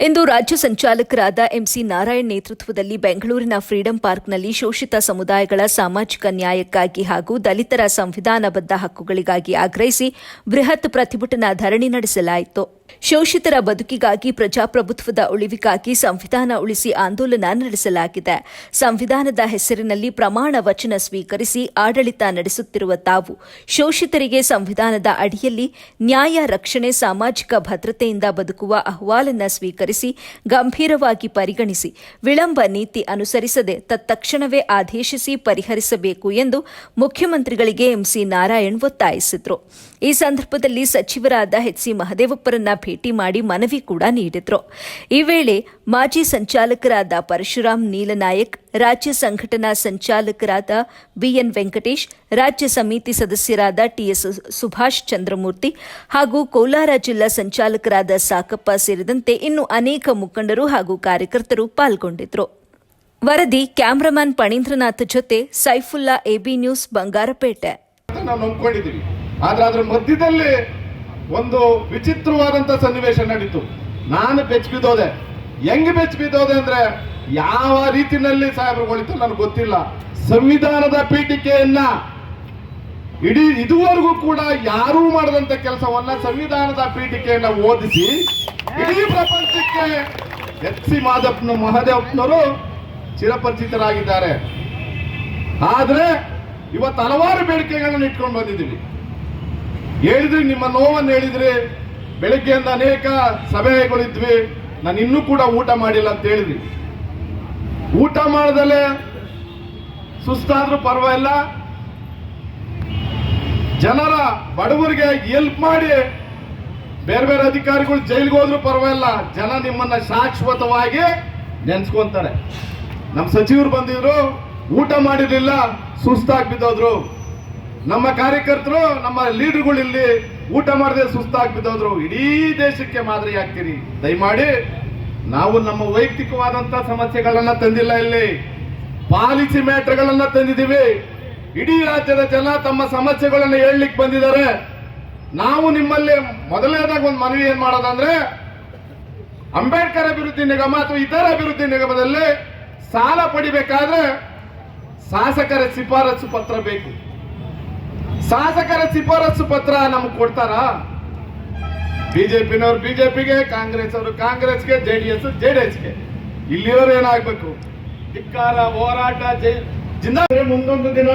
ಇಂದು ರಾಜ್ಯ ಸಂಚಾಲಕರಾದ ಎಂಸಿ ನಾರಾಯಣ್ ನೇತೃತ್ವದಲ್ಲಿ ಬೆಂಗಳೂರಿನ ಫ್ರೀಡಂ ಪಾರ್ಕ್ನಲ್ಲಿ ಶೋಷಿತ ಸಮುದಾಯಗಳ ಸಾಮಾಜಿಕ ನ್ಯಾಯಕ್ಕಾಗಿ ಹಾಗೂ ದಲಿತರ ಸಂವಿಧಾನಬದ್ಧ ಹಕ್ಕುಗಳಿಗಾಗಿ ಆಗ್ರಹಿಸಿ ಬೃಹತ್ ಪ್ರತಿಭಟನಾ ಧರಣಿ ನಡೆಸಲಾಯಿತು. ಶೋಷಿತರ ಬದುಕಿಗಾಗಿ ಪ್ರಜಾಪ್ರಭುತ್ವದ ಉಳಿವಿಗಾಗಿ ಸಂವಿಧಾನ ಉಳಿಸಿ ಆಂದೋಲನ ನಡೆಸಲಾಗಿದೆ. ಸಂವಿಧಾನದ ಹೆಸರಿನಲ್ಲಿ ಪ್ರಮಾಣ ವಚನ ಸ್ವೀಕರಿಸಿ ಆಡಳಿತ ನಡೆಸುತ್ತಿರುವ ತಾವು ಶೋಷಿತರಿಗೆ ಸಂವಿಧಾನದ ಅಡಿಯಲ್ಲಿ ನ್ಯಾಯ, ರಕ್ಷಣೆ, ಸಾಮಾಜಿಕ ಭದ್ರತೆಯಿಂದ ಬದುಕುವ ಅಹವಾಲನ್ನು ಸ್ವೀಕರಿಸಿ ಗಂಭೀರವಾಗಿ ಪರಿಗಣಿಸಿ, ವಿಳಂಬ ನೀತಿ ಅನುಸರಿಸದೆ ತತ್ಕ್ಷಣವೇ ಆದೇಶಿಸಿ ಪರಿಹರಿಸಬೇಕು ಎಂದು ಮುಖ್ಯಮಂತ್ರಿಗಳಿಗೆ ಎಂಸಿ ನಾರಾಯಣ್ ಒತ್ತಾಯಿಸಿದರು. ಈ ಸಂದರ್ಭದಲ್ಲಿ ಸಚಿವರಾದ ಎಚ್ಸಿ ಮಹದೇವಪ್ಪರನ್ನ ಭೇಟಿ ಮಾಡಿ ಮನವಿ ಕೂಡ ನೀಡಿದ್ರು. ಈ ವೇಳೆ ಮಾಜಿ ಸಂಚಾಲಕರಾದ ಪರಶುರಾಮ್ ನೀಲನಾಯಕ್, ರಾಜ್ಯ ಸಂಘಟನಾ ಸಂಚಾಲಕರಾದ ಬಿಎನ್ ವೆಂಕಟೇಶ್, ರಾಜ್ಯ ಸಮಿತಿ ಸದಸ್ಯರಾದ ಟಿಎಸ್ ಸುಭಾಷ್ ಚಂದ್ರಮೂರ್ತಿ ಹಾಗೂ ಕೋಲಾರ ಜಿಲ್ಲಾ ಸಂಚಾಲಕರಾದ ಸಾಕಪ್ಪ ಸೇರಿದಂತೆ ಇನ್ನು ಅನೇಕ ಮುಖಂಡರು ಹಾಗೂ ಕಾರ್ಯಕರ್ತರು ಪಾಲ್ಗೊಂಡಿದ್ರು. ವರದಿ ಕ್ಯಾಮ್ರಾಮನ್ ಪಣೀಂದ್ರನಾಥ್ ಜೊತೆ ಸೈಫುಲ್ಲಾ ಎಬಿ ನ್ಯೂಸ್ ಬಂಗಾರಪೇಟೆ. ಆದ್ರೆ ಅದ್ರ ಮಧ್ಯದಲ್ಲಿ ಒಂದು ವಿಚಿತ್ರವಾದಂತ ಸನ್ನಿವೇಶ ನಡೀತು. ನಾನು ಬೆಚ್ಚ ಬಿದ್ದೋದೆ. ಹೆಂಗ್ ಬೆಚ್ಚ ಬಿದ್ದೋದೆ ಅಂದ್ರೆ ಯಾವ ರೀತಿನಲ್ಲಿ ಸಾಹೇಬ್ರುಗಳಿತ್ತು ನನಗೆ ಗೊತ್ತಿಲ್ಲ. ಸಂವಿಧಾನದ ಪೀಠಿಕೆಯನ್ನ ಇಡೀ ಇದುವರೆಗೂ ಕೂಡ ಯಾರೂ ಮಾಡದಂತ ಕೆಲಸವನ್ನ ಸಂವಿಧಾನದ ಪೀಠಿಕೆಯನ್ನ ಓದಿಸಿ ಇಡೀ ಪ್ರಪಂಚಕ್ಕೆ ಎಚ್ ಸಿ ಮಾದಪ್ಪನ ಮಹದೇವಪ್ಪನವರು ಚಿರಪರಿಚಿತರಾಗಿದ್ದಾರೆ. ಆದ್ರೆ ಇವತ್ತು ಹಲವಾರು ಬೇಡಿಕೆಗಳನ್ನು ಇಟ್ಕೊಂಡು ಬಂದಿದ್ದೀವಿ. ಹೇಳಿದ್ರಿ ನಿಮ್ಮ ನೋವನ್ನು ಹೇಳಿದ್ರಿ ಬೆಳಗ್ಗೆಯಿಂದ ಅನೇಕ ಸಭೆಗಳಿದ್ವಿ. ನಾನು ಇನ್ನೂ ಕೂಡ ಊಟ ಮಾಡಿಲ್ಲ ಅಂತ ಹೇಳಿದ್ರಿ ಊಟ ಮಾಡದಲ್ಲೇ ಸುಸ್ತಾದ್ರೂ ಪರವಾಗಿಲ್ಲ. ಜನರ ಬಡವರಿಗೆ ಹೆಲ್ಪ್ ಮಾಡಿ ಬೇರೆ ಬೇರೆ ಅಧಿಕಾರಿಗಳು ಜೈಲಿಗೆ ಹೋದ್ರು ಪರವಾಗಿಲ್ಲ. ಜನ ನಿಮ್ಮನ್ನ ಶಾಶ್ವತವಾಗಿ ನೆನ್ಸ್ಕೊಂತಾರೆ. ನಮ್ಮ ಸಚಿವರು ಬಂದಿದ್ರು, ಊಟ ಮಾಡಿರಲಿಲ್ಲ, ಸುಸ್ತಾಗಿ ಬಿದ್ದೋದ್ರು. ನಮ್ಮ ಕಾರ್ಯಕರ್ತರು, ನಮ್ಮ ಲೀಡರ್ಗಳು ಇಲ್ಲಿ ಊಟ ಮಾಡದೆ ಸುಸ್ತಾಗಿ ಬಿದ್ದೋದ್ರು. ಇಡೀ ದೇಶಕ್ಕೆ ಮಾದರಿ ಆಗ್ತೀರಿ. ದಯಮಾಡಿ, ನಾವು ನಮ್ಮ ವೈಯಕ್ತಿಕವಾದಂತ ಸಮಸ್ಯೆಗಳನ್ನ ತಂದಿಲ್ಲ ಇಲ್ಲಿ. ಪಾಲಿಸಿ ಮ್ಯಾಟರ್ಗಳನ್ನ ತಂದಿದ್ದೀವಿ. ಇಡೀ ರಾಜ್ಯದ ಜನ ತಮ್ಮ ಸಮಸ್ಯೆಗಳನ್ನ ಹೇಳಲಿಕ್ಕೆ ಬಂದಿದ್ದಾರೆ. ನಾವು ನಿಮ್ಮಲ್ಲಿ ಮೊದಲನೇದಾಗ ಒಂದು ಮನವಿ ಏನ್ ಮಾಡೋದಂದ್ರೆ, ಅಂಬೇಡ್ಕರ್ ಅಭಿವೃದ್ಧಿ ನಿಗಮ ಅಥವಾ ಇತರ ಅಭಿವೃದ್ಧಿ ನಿಗಮದಲ್ಲಿ ಸಾಲ ಪಡಿಬೇಕಾದ್ರೆ ಶಾಸಕರ ಶಿಫಾರಸು ಪತ್ರ ಬೇಕು. ಶಾಸಕರ ಶಿಫಾರಸು ಪತ್ರ ನಮಗೆ ಕೊಡ್ತಾರಾ? ಬಿಜೆಪಿನವ್ರು ಬಿಜೆಪಿಗೆ ಕಾಂಗ್ರೆಸ್ ಅವರು ಕಾಂಗ್ರೆಸ್ಗೆ, J D S J D ಎಸ್ಗೆ. ಇಲ್ಲಿಯವರು ಏನಾಗಬೇಕು? ಧಿಕ್ಕಾರ, ಹೋರಾಟ, ಜೈ ಜಿಂದ ಮುಂದೊಂದು ದಿನ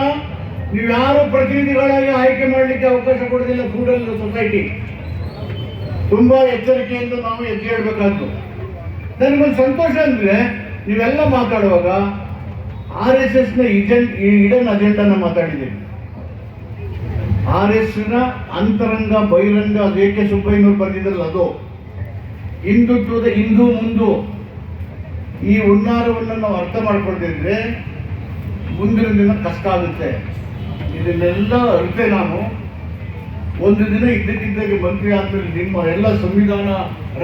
ನೀವು ಯಾರು ಪ್ರತಿನಿಧಿಗಳಾಗಿ ಆಯ್ಕೆ ಮಾಡಲಿಕ್ಕೆ ಅವಕಾಶ ಕೊಡೋದಿಲ್ಲ ಫೂಡಲ್ ಸೊಸೈಟಿ ತುಂಬಾ ಎಚ್ಚರಿಕೆಯಿಂದ ನಾವು ಎದ್ದು ಇಡಬೇಕಾದ್ದು ನನಗೊಂದು ಸಂತೋಷ ಅಂದ್ರೆ, ನೀವೆಲ್ಲ ಮಾತಾಡುವಾಗ ಆರ್ ಎಸ್ ಎಸ್ನ ಇಡನ್ ಅಜೆಂಡಾನ ಮಾತಾಡಿದ್ದೀವಿ ಆರ್ ಎಸ್ನ ಅಂತರಂಗ, ಬಹಿರಂಗ ಅದು ಏಕೆ ಸುಬ್ಬಯ್ಯನವ್ರು ಬರೆದಿದ್ರಲ್ಲ ಅದು. ಹಿಂದುತ್ವದ ಹಿಂದೂ ಮುಂದು ಈ ಹುನ್ನಾರವನ್ನು ನಾವು ಅರ್ಥ ಮಾಡ್ಕೊಳ್ತಿದ್ರೆ ಮುಂದಿನ ದಿನ ಕಷ್ಟ ಆಗುತ್ತೆ. ಇದನ್ನೆಲ್ಲ ಅರ್ಥೆ ನಾನು. ಒಂದು ದಿನ ಇದ್ದಕ್ಕಿದ್ದಾಗೆ ಮಂತ್ರಿ ಆದ್ಮೇಲೆ ನಿಮ್ಮ ಎಲ್ಲ ಸಂವಿಧಾನ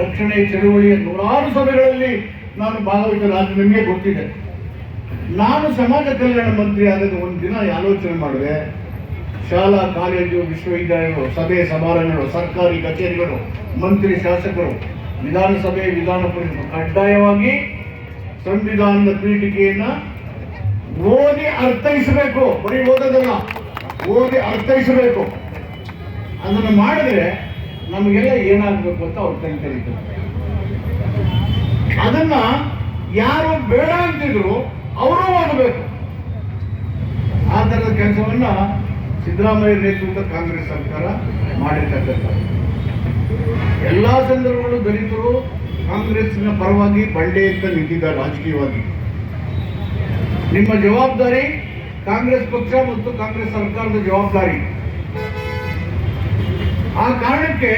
ರಕ್ಷಣೆ ಚಳುವಳಿಯ ನೂರಾರು ಸಭೆಗಳಲ್ಲಿ ನಾನು ಭಾಗವಹಿಸಲಾದ ನಿಮಗೆ ಗೊತ್ತಿದೆ. ನಾನು ಸಮಾಜ ಕಲ್ಯಾಣ ಮಂತ್ರಿ ಆದಾಗ ಒಂದು ದಿನ ಆಲೋಚನೆ ಮಾಡಿದೆ. ಶಾಲಾ, ಕಾಲೇಜು, ವಿಶ್ವವಿದ್ಯಾಲಯಗಳು, ಸಭೆ, ಸಮಾರಂಭಗಳು, ಸರ್ಕಾರಿ ಕಚೇರಿಗಳು, ಮಂತ್ರಿ, ಶಾಸಕರು, ವಿಧಾನಸಭೆ ವಿಧಾನ ಪರಿಷತ್ ಕಡ್ಡಾಯವಾಗಿ ಸಂವಿಧಾನದ ಪೀಠಿಕೆಯನ್ನ ಓದಿ ಅರ್ಥೈಸಬೇಕು. ಬರೀ ಓದೋದಲ್ಲ, ಓದಿ ಅರ್ಥೈಸಬೇಕು. ಅದನ್ನು ಮಾಡಿದ್ರೆ ನಮಗೆಲ್ಲ ಏನಾಗಬೇಕು ಅಂತ ಅವ್ರು ಕರೀತಾರೆ ಅದನ್ನ ಯಾರು ಬೇಡ ಅಂತಿದ್ರು ಅವರು ಓದಬೇಕು. ಆ ಥರದ ಕೆಲಸವನ್ನ ಸಿದ್ದರಾಮಯ್ಯ ನೇತೃತ್ವದ ಕಾಂಗ್ರೆಸ್ ಸರ್ಕಾರ ಮಾಡಿರ್ತಕ್ಕಂಥ ಎಲ್ಲ ಸಂದರ್ಭಗಳು ದಲಿತರು ಕಾಂಗ್ರೆಸ್ನ ಪರವಾಗಿ ಬಂಡೆ ಅಂತ ರಾಜಕೀಯವಾಗಿ. ನಿಮ್ಮ ಜವಾಬ್ದಾರಿ ಕಾಂಗ್ರೆಸ್ ಪಕ್ಷ ಮತ್ತು ಕಾಂಗ್ರೆಸ್ ಸರ್ಕಾರದ ಜವಾಬ್ದಾರಿ. ಆ ಕಾರಣಕ್ಕೆ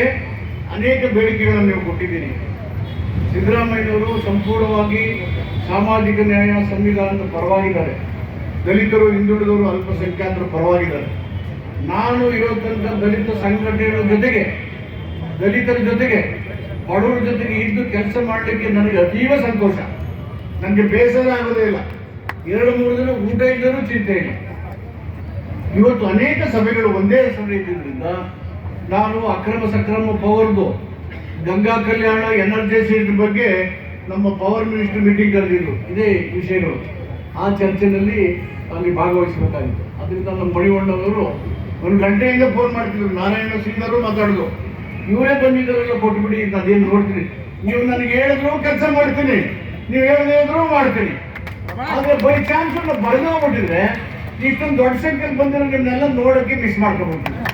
ಅನೇಕ ಬೇಡಿಕೆಗಳನ್ನು ನೀವು ಕೊಟ್ಟಿದ್ದೀರಿ. ಸಿದ್ದರಾಮಯ್ಯನವರು ಸಂಪೂರ್ಣವಾಗಿ ಸಾಮಾಜಿಕ ನ್ಯಾಯ ಸಂವಿಧಾನದ ಪರವಾಗಿದ್ದಾರೆ. ದಲಿತರು, ಹಿಂದುಳಿದವರು ಅಲ್ಪಸಂಖ್ಯಾತರ ಪರವಾಗಿದ್ದಾರೆ. ನಾನು ಇರೋ ದಲಿತ ಸಂಘಟನೆಗಳ ಜೊತೆಗೆ, ದಲಿತರ ಜೊತೆಗೆ, ಬಡವರ ಜೊತೆಗೆ ಇದ್ದು ಕೆಲಸ ಮಾಡಲಿಕ್ಕೆ ನನಗೆ ಅತೀವ ಸಂತೋಷ. ನನಗೆ ಬೇಸರ ಆಗೋದೇ ಇಲ್ಲ. ಎರಡು ಮೂರು ದಿನ ಊಟ ಇಲ್ಲರೂ ಚಿಂತೆ ಇಲ್ಲ. ಇವತ್ತು ಅನೇಕ ಸಭೆಗಳು ಒಂದೇ ಸಭೆ ಇದ್ದಿದ್ದರಿಂದ ನಾನು ಅಕ್ರಮ ಸಕ್ರಮ ಪವರ್ದು ಗಂಗಾ ಕಲ್ಯಾಣ ಎನರ್ಜೈಸೇಷನ್ ಬಗ್ಗೆ ನಮ್ಮ ಪವರ್ ಮಿನಿಸ್ಟರ್ ಮೀಟಿಂಗ್ ಕರೆದಿದ್ರು. ಇದೇ ವಿಷಯಗಳು. ಆ ಚರ್ಚೆನಲ್ಲಿ ಅಲ್ಲಿ ಭಾಗವಹಿಸಬೇಕಾಗಿತ್ತು. ಅದರಿಂದ ನಮ್ಮ ಮಣಿವಣ್ಣವರು ಒಂದು ಗಂಟೆಯಿಂದ ಫೋನ್ ಮಾಡ್ತಿದ್ರು. ನಾರಾಯಣ ಸಿಂಗರು ಮಾತಾಡಿದ್ರು ಇವರೇ ಬಂದಿದ್ದವರೆಲ್ಲ ಕೊಟ್ಬಿಡಿ ಅದೇನು ನೋಡ್ತೀನಿ. ನೀವು ನನಗೆ ಹೇಳಿದ್ರು ಕೆಲಸ ಮಾಡ್ತೀನಿ. ನೀವು ಹೇಳಿದ್ರು ಮಾಡ್ತೀನಿ. ಆದ್ರೆ ಬೈ ಚಾನ್ಸ್ ಬರೆದೋಗ್ಬಿಟ್ಟಿದ್ರೆ ಇಷ್ಟೊಂದು ದೊಡ್ಡ ಸಂಖ್ಯೆಯಲ್ಲಿ ಬಂದಿರೋ ನಿಮ್ಮನ್ನೆಲ್ಲ ನೋಡೋಕ್ಕೆ ಮಿಸ್ ಮಾಡ್ಕೊಬಿಟ್ಟಿದ್ರೆ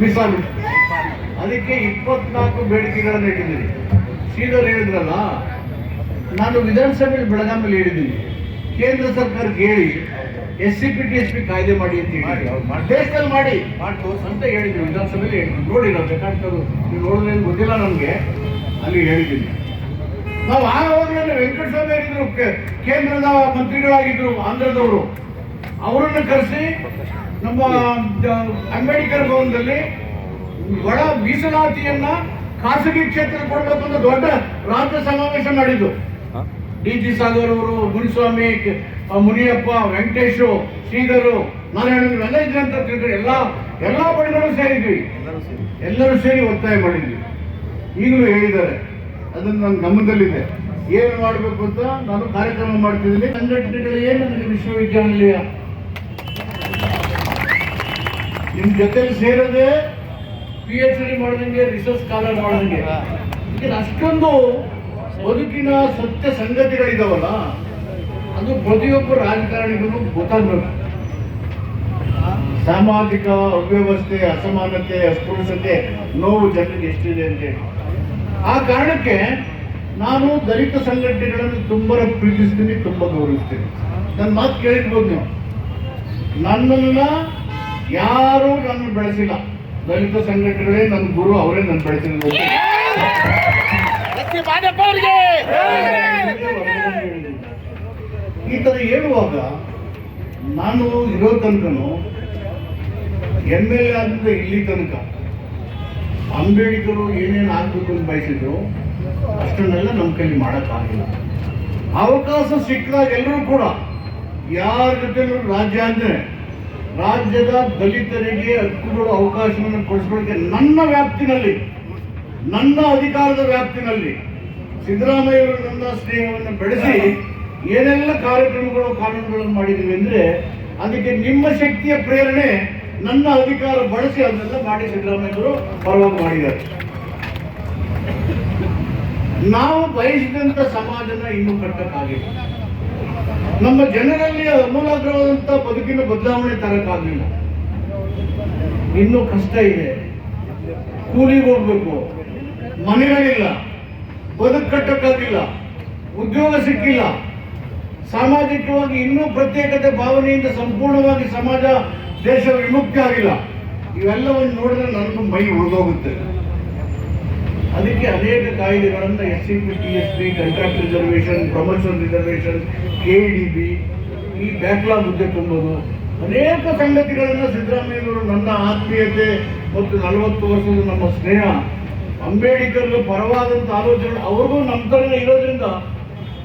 ಮಿಸ್ ಆಗ್ಬಿಟ್ಟು ಅದಕ್ಕೆ ಇಪ್ಪತ್ನಾಲ್ಕು ಬೇಡಿಕೆಗಳನ್ನು ಇಟ್ಟಿದ್ದೀನಿ. ಶ್ರೀಧರ್ ಹೇಳಿದ್ರಲ್ಲ ನಾನು ವಿಧಾನಸಭೆಯಲ್ಲಿ ಬೆಳಗಾವಿಯಲ್ಲಿ ಹೇಳಿದ್ದೀನಿ. ಕೇಂದ್ರ ಸರ್ಕಾರಕ್ಕೆ ಹೇಳಿ S C P T S P ಕಾಯ್ದೆ ಮಾಡಿ ಅಂತ ಹೇಳಿ. ದೇಶದಲ್ಲಿ ಮಾಡಿ. ಮಾಡ್ತು ಅಂತ ಹೇಳಿದ್ರು. ವಿಧಾನಸಭೆಯಲ್ಲಿ ಹೇಳಿದ್ರು. ನೋಡಿ ನಾವು ಬೇಕಾಗ್ತದ್ದು ನೀವು ನೋಡಿದ್ರೆ ಗೊತ್ತಿಲ್ಲ ನನಗೆ ಅಲ್ಲಿ ಹೇಳಿದ್ದೀನಿ. ನಾವು ಆ ಅವಧಿಯಲ್ಲಿ ವೆಂಕಟಸ್ವಾಮಿ ಆಗಿದ್ರು ಕೇಂದ್ರದ ಮಂತ್ರಿಗಳಾಗಿದ್ರು ಆಂಧ್ರದವರು. ಅವರನ್ನು ಕರೆಸಿ ನಮ್ಮ ಅಂಬೇಡ್ಕರ್ ಭವನದಲ್ಲಿ ಒಳ ಮೀಸಲಾತಿಯನ್ನ ಖಾಸಗಿ ಕ್ಷೇತ್ರ ಕೊಡಬೇಕು ಅಂತ ದೊಡ್ಡ ರಾಜ್ಯ ಸಮಾವೇಶ ಮಾಡಿದ್ದು. ಡಿ ಜಿ ಸಾಗರ್ ಅವರು ಮುನಿಸ್ವಾಮಿ ಮುನಿಯಪ್ಪ ವೆಂಕಟೇಶು ಶ್ರೀಧರು ನಾರಾಯಣ ಎಲ್ಲ ಇದ್ರೆ ಅಂತ ತಿಳ್ಕೊಂಡು ಎಲ್ಲ ಎಲ್ಲಾ ಬಡಿಗಳು ಸೇರಿದ್ವಿ. ಎಲ್ಲರೂ ಸೇರಿ ಒತ್ತಾಯ ಮಾಡಿದ್ವಿ. ಈಗಲೂ ಹೇಳಿದ್ದಾರೆ. ಅದನ್ನು ನನ್ನ ಗಮನದಲ್ಲಿದೆ ಏನು ಮಾಡಬೇಕು ಅಂತ ನಾನು ಕಾರ್ಯಕ್ರಮ ಮಾಡ್ತಿದ್ದೀನಿ. ಸಂಘಟನೆಗಳು ಏನು ನನಗೆ ವಿಶ್ವವಿದ್ಯಾನಿಲಯ? ನಿಮ್ಮ ಜೊತೆಲಿ ಸೇರದೆ ಪಿ ಎಚ್ ಡಿ ಮಾಡ್ದಂಗೆ ರಿಸರ್ಚ್ ಸ್ಕಾಲರ್ ಮಾಡ್ದಂಗೆ. ಅಷ್ಟೊಂದು ಬದುಕಿನ ಸತ್ಯ ಸಂಗತಿಗಳಿದಾವಲ್ಲ ಅದು ಪ್ರತಿಯೊಬ್ಬ ರಾಜಕಾರಣಿಗೂ ಗೊತ್ತಾಗಬೇಕು. ಸಾಮಾಜಿಕ ಅವ್ಯವಸ್ಥೆ ಅಸಮಾನತೆ ಅಸ್ಪೃಶ್ಯತೆ ನೋವು ಜನರಿಗೆ ಎಷ್ಟಿದೆ ಅಂತೇಳಿ ಆ ಕಾರಣಕ್ಕೆ ನಾನು ದಲಿತ ಸಂಘಟನೆಗಳನ್ನು ತುಂಬ ಪ್ರೀತಿಸ್ತೀನಿ ತುಂಬ ಗೌರವಿಸ್ತೀನಿ. ನನ್ನ ಮಾತು ಕೇಳಿರ್ಬೋದು ನೀವು. ನನ್ನನ್ನ ಯಾರು ನನ್ನ ಬೆಳೆಸಿಲ್ಲ. ದಲಿತ ಸಂಘಟನೆಗಳೇ ನನ್ನ ಗುರು ಅವರೇ ನನ್ನ ಬೆಳೆಸಿರೋದು. ಈ ಥರ ಹೇಳುವಾಗ ನಾನು ಇರೋ ತನಕನು ಎಂ ಎಲ್ ಎ ಆದ್ರಿಂದ ಇಲ್ಲಿ ತನಕ ಅಂಬೇಡ್ಕರು ಏನೇನು ಆಗ್ಬೇಕು ಅಂತ ಬಯಸಿದ್ರು, ಅಷ್ಟನ್ನೆಲ್ಲ ನಮ್ಮ ಕೈಲಿ ಮಾಡೋಕ್ಕಾಗಿಲ್ಲ ಅವಕಾಶ ಸಿಕ್ಕಿದಾಗ ಎಲ್ಲರೂ ಕೂಡ, ಯಾರ ಜೊತೆಲೂ ರಾಜ್ಯ ಅಂದರೆ, ರಾಜ್ಯದ ದಲಿತರಿಗೆ ಹಕ್ಕುಗಳು ಅವಕಾಶವನ್ನು ಕೊಡಿಸ್ಕೊಳ್ಳೋಕೆ ನನ್ನ ವ್ಯಾಪ್ತಿನಲ್ಲಿ, ನನ್ನ ಅಧಿಕಾರದ ವ್ಯಾಪ್ತಿನಲ್ಲಿ ಸಿದ್ದರಾಮಯ್ಯವರು ನನ್ನ ಸ್ನೇಹವನ್ನು ಬೆಳೆಸಿ, ಏನೆಲ್ಲ ಕಾರ್ಯಕ್ರಮಗಳು, ಕಾನೂನುಗಳನ್ನು ಮಾಡಿದ್ದೀವಿ ಅಂದರೆ, ಅದಕ್ಕೆ ನಿಮ್ಮ ಶಕ್ತಿಯ ಪ್ರೇರಣೆ ನನ್ನ ಅಧಿಕಾರ ಬಳಸಿ ಅದನ್ನೆಲ್ಲ ಮಾಡಿ ಸಿದ್ದರಾಮಯ್ಯವರು ಪರವಾಗಿ ಮಾಡಿದ್ದಾರೆ. ನಾವು ಬಯಸಿದಂತ ಸಮಾಜನ ಇನ್ನೂ ಕಟ್ಟಕ್ಕಾಗಿಲ್ಲ. ನಮ್ಮ ಜನರಲ್ಲಿ ಅಮೂಲಾಗ್ರವಾದಂತ ಬದುಕಿನ ಬದಲಾವಣೆ ತರಕ್ಕಾಗಲಿಲ್ಲ. ಇನ್ನೂ ಕಷ್ಟ ಇದೆ. ಕೂಲಿಗೆ ಹೋಗ್ಬೇಕು. ಮನೆಗಳಿಲ್ಲ. ಬದುಕು ಕಟ್ಟಕ್ಕಾಗಿಲ್ಲ. ಉದ್ಯೋಗ ಸಿಕ್ಕಿಲ್ಲ. ಸಾಮಾಜಿಕವಾಗಿ ಇನ್ನೂ ಪ್ರತ್ಯೇಕತೆ ಭಾವನೆಯಿಂದ ಸಂಪೂರ್ಣವಾಗಿ ಸಮಾಜ ದೇಶ ವಿಮುಕ್ತಿ ಆಗಿಲ್ಲ. ಇವೆಲ್ಲವನ್ನು ನೋಡಿದ್ರೆ ನನಗೂ ಮೈ ಉಳಿದೋಗುತ್ತೆ ಅದಕ್ಕೆ ಅನೇಕ ಕಾಯ್ದೆಗಳನ್ನು S C P T S P contract reservation promotion reservation K D B ಈ ಬ್ಯಾಕ್ಲಾಗ್ ಹುದ್ದೆ ತುಂಬೋದು. ಅನೇಕ ಸಂಗತಿಗಳನ್ನು ಸಿದ್ದರಾಮಯ್ಯನವರು ನನ್ನ ಆತ್ಮೀಯತೆ ಮತ್ತು ನಲವತ್ತು ವರ್ಷದ ನಮ್ಮ ಸ್ನೇಹ ಅಂಬೇಡ್ಕರ್ ಪರವಾದಂಥ ಆಲೋಚನೆ ಅವ್ರಿಗೂ ನಮ್ಮ ಥರ ಇರೋದ್ರಿಂದ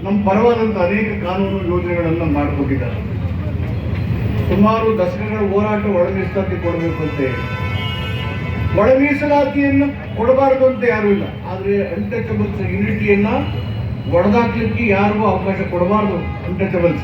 ನಮ್ಮ ಪರವಾದಂಥ ಅನೇಕ ಕಾನೂನು ಯೋಜನೆಗಳನ್ನು ಮಾಡಿಕೊಟ್ಟಿದ್ದಾರೆ. ಸುಮಾರು ದಶಕಗಳ ಹೋರಾಟ ಒಳ ಮೀಸಲಾತಿ ಕೊಡಬೇಕು ಅಂತ ಹೇಳಿ ಒಳ ಮೀಸಲಾತಿಯನ್ನು ಕೊಡಬಾರದು ಅಂತ ಯಾರು ಇಲ್ಲ. ಆದರೆ ಅನ್ಟಚಬಲ್ಸ್ ಯುನಿಟಿಯನ್ನ ಒಡೆದಾಕ್ಲಿಕ್ಕೆ ಯಾರಿಗೂ ಅವಕಾಶ ಕೊಡಬಾರದು ಅನ್ಟಚಬಲ್ಸ್